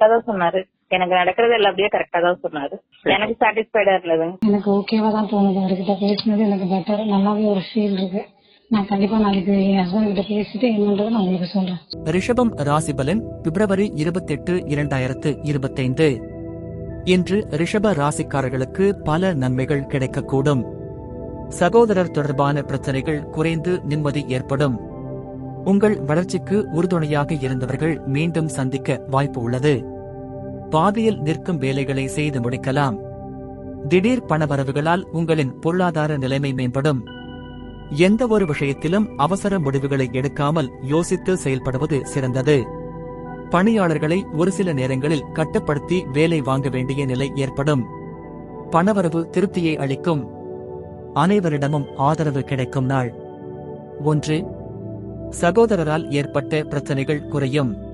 கரெக்டா தான் சொன்னாரு. எனக்கு நடக்கிறது எல்லாம் அப்படியே கரெக்டா தான் சொன்னாரு. எனக்கு சாட்டிஸ்ஃபைடா இருந்ததுங்க எனக்கு ஓகேவா தான் தோணுது. அவர்கிட்ட பேசினது எனக்கு பெட்டர் நல்லாவே ஒரு ஃபீல் இருக்கு. நான் கண்டிப்பா நாளைக்கு என் ஹஸ்பண்ட் கிட்ட பேசிட்டு என்னன்றதை நான் உங்களுக்கு சொல்றேன். ரிஷபம் ராசிபலன் பிப்ரவரி இருபத்தெட்டு இரண்டாயிரத்து இருபத்தைந்து. இன்று ரிஷப ராசிக்காரர்களுக்கு பல நன்மைகள் கிடைக்கக்கூடும். சகோதரர் தொடர்பான பிரச்சனைகள் குறைந்து நிம்மதி ஏற்படும். உங்கள் வளர்ச்சிக்கு உறுதுணையாக இருந்தவர்கள் மீண்டும் சந்திக்க வாய்ப்பு உள்ளது. பாதியில் நிற்கும் வேலைகளை செய்து முடிக்கலாம். திடீர் பணவரவுகளால் உங்களின் பொருளாதார நிலைமை மேம்படும். எந்த ஒரு விஷயத்திலும் அவசர முடிவுகளை எடுக்காமல் யோசித்து செயல்படுவது சிறந்தது. பணியாளர்களை ஒரு சில நேரங்களில் கட்டுப்படுத்தி வேலை வாங்க வேண்டிய நிலை ஏற்படும். பணவரவு திருப்தியை அளிக்கும். அனைவரிடமும் ஆதரவு கிடைக்கும் நாள். ஒன்று சகோதரரால் ஏற்பட்ட பிரச்சனைகள் குறையும்.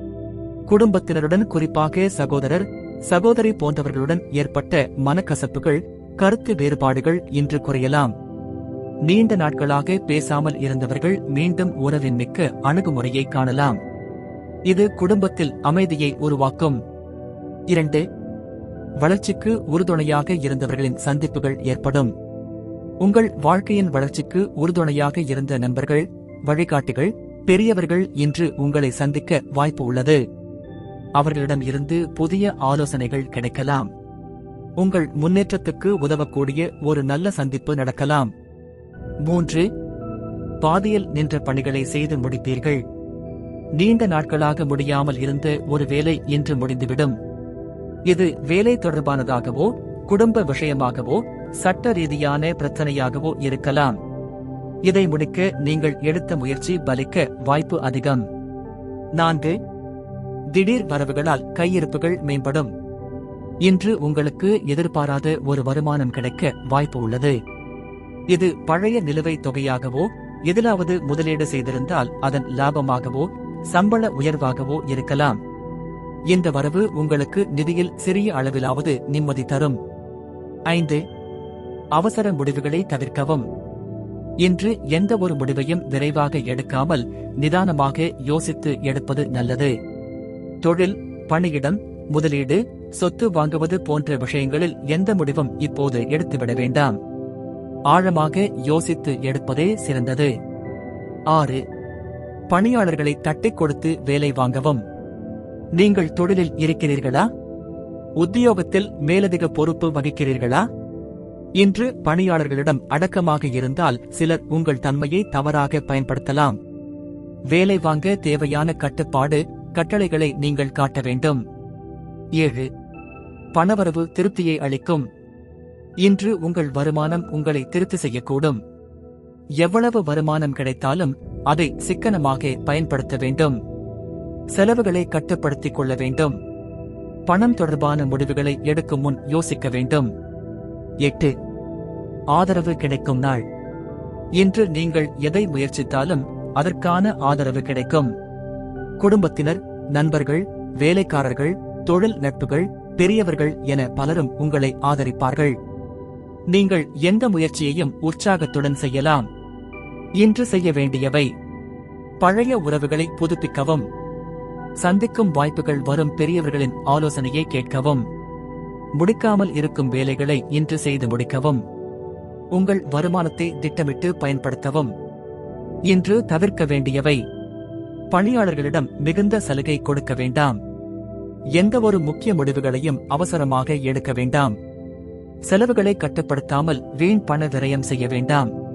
குடும்பத்தினருடன் குறிப்பாக சகோதரர் சகோதரி போன்றவர்களுடன் ஏற்பட்ட மனக்கசப்புகள் கருத்து வேறுபாடுகள் இன்று குறையலாம். நீண்ட நாட்களாக பேசாமல் இருந்தவர்கள் மீண்டும் உறவின் மிக்க அணுகுமுறையை காணலாம். இது குடும்பத்தில் அமைதியை உருவாக்கும். இரண்டு வளர்ச்சிக்கு உறுதுணையாக இருந்தவர்களின் சந்திப்புகள் ஏற்படும். உங்கள் வாழ்க்கையின் வளர்ச்சிக்கு உறுதுணையாக இருந்த நண்பர்கள் வழிகாட்டிகள் பெரியவர்கள் இன்று உங்களை சந்திக்க வாய்ப்பு உள்ளது. அவர்களிடம் இருந்து புதிய ஆலோசனைகள் கிடைக்கலாம். உங்கள் முன்னேற்றத்துக்கு உதவக்கூடிய ஒரு நல்ல சந்திப்பு நடக்கலாம். மூன்று பாதியில் நின்ற பணிகளை செய்து முடிப்பீர்கள். நீண்ட நாட்களாக முடியாமல் இருந்த ஒரு வேலை இன்று முடிந்துவிடும். இது வேலை தொடர்பானதாகவோ குடும்ப விஷயமாகவோ சட்ட ரீதியான பிரச்சனையாகவோ இருக்கலாம். இதை முடிக்க நீங்கள் எடுத்த முயற்சி பலிக்க வாய்ப்பு அதிகம். நான்கு திடீர் வரவுகளால் கையிருப்புகள் மேம்படும். இன்று உங்களுக்கு எதிர்பாராத ஒரு வருமானம் கிடைக்க வாய்ப்பு உள்ளது. இது பழைய நிலுவைத் தொகையாகவோ எதிலாவது முதலீடு செய்திருந்தால் அதன் லாபமாகவோ சம்பள உயர்வாகவோ இருக்கலாம். இந்த வரவு உங்களுக்கு நிதியில் சிறிய அளவிலாவது நிம்மதி தரும். ஐந்து. அவசர முடிவுகளை தவிர்க்கவும். இன்று எந்த ஒரு முடிவையும் விரைவாக எடுக்காமல் நிதானமாக யோசித்து எடுப்பது நல்லது. தொழில் பணியிடம் முதலீடு சொத்து வாங்குவது போன்ற விஷயங்களில் எந்த முடிவும் இப்போது எடுத்துவிட வேண்டாம். ஆழமாக யோசித்து எடுப்பதே சிறந்தது. ஆறு. பணியாளர்களை தட்டிக் கொடுத்து வேலை வாங்கவும். நீங்கள் தொழிலில் இருக்கிறீர்களா? உத்தியோகத்தில் மேலதிக பொறுப்பு வகிக்கிறீர்களா? இன்று பணியாளர்களிடம் அடக்கமாக இருந்தால் சிலர் உங்கள் தன்மையை தவறாக பயன்படுத்தலாம். வேலை வாங்க தேவையான கட்டுப்பாடு கட்டளைகளை நீங்கள் காட்ட வேண்டும். ஏழு பணவரவு திருப்தியை அளிக்கும். இன்று உங்கள் வருமானம் உங்களை திருப்தி செய்யக்கூடும். எவ்வளவு வருமானம் கிடைத்தாலும் அதை சிக்கனமாக பயன்படுத்த வேண்டும். செலவுகளை கட்டுப்படுத்திக் கொள்ள வேண்டும். பணம் தொடர்பான முடிவுகளை எடுக்கும் முன் யோசிக்க வேண்டும். எட்டு ஆதரவு கிடைக்கும் நாள். இன்று நீங்கள் எதை முயற்சித்தாலும் அதற்கான ஆதரவு கிடைக்கும். குடும்பத்தினர் நண்பர்கள் வேலைக்காரர்கள் தொழில் நட்புகள் பெரியவர்கள் என பலரும் உங்களை ஆதரிப்பார்கள். நீங்கள் எந்த முயற்சியையும் உற்சாகத்துடன் செய்யலாம். இன்று செய்ய வேண்டியவை பழைய உறவுகளை புதுப்பிக்கவும். சந்திக்கும் வாய்ப்புகள் வரும் பெரியவர்களின் ஆலோசனையை கேட்கவும். முடிக்காமல் இருக்கும் வேலைகளை இன்று செய்து முடிக்கவும். உங்கள் வருமானத்தை திட்டமிட்டு பயன்படுத்தவும். இன்று தவிர்க்க வேண்டியவை பணியாளர்களிடம் மிகுந்த சலுகை கொடுக்க வேண்டாம். எந்த ஒரு முக்கிய முடிவுகளையும் அவசரமாக எடுக்க வேண்டாம். செலவுகளை கட்டுப்படுத்தாமல் வீண் பண விரயம் செய்ய வேண்டாம்.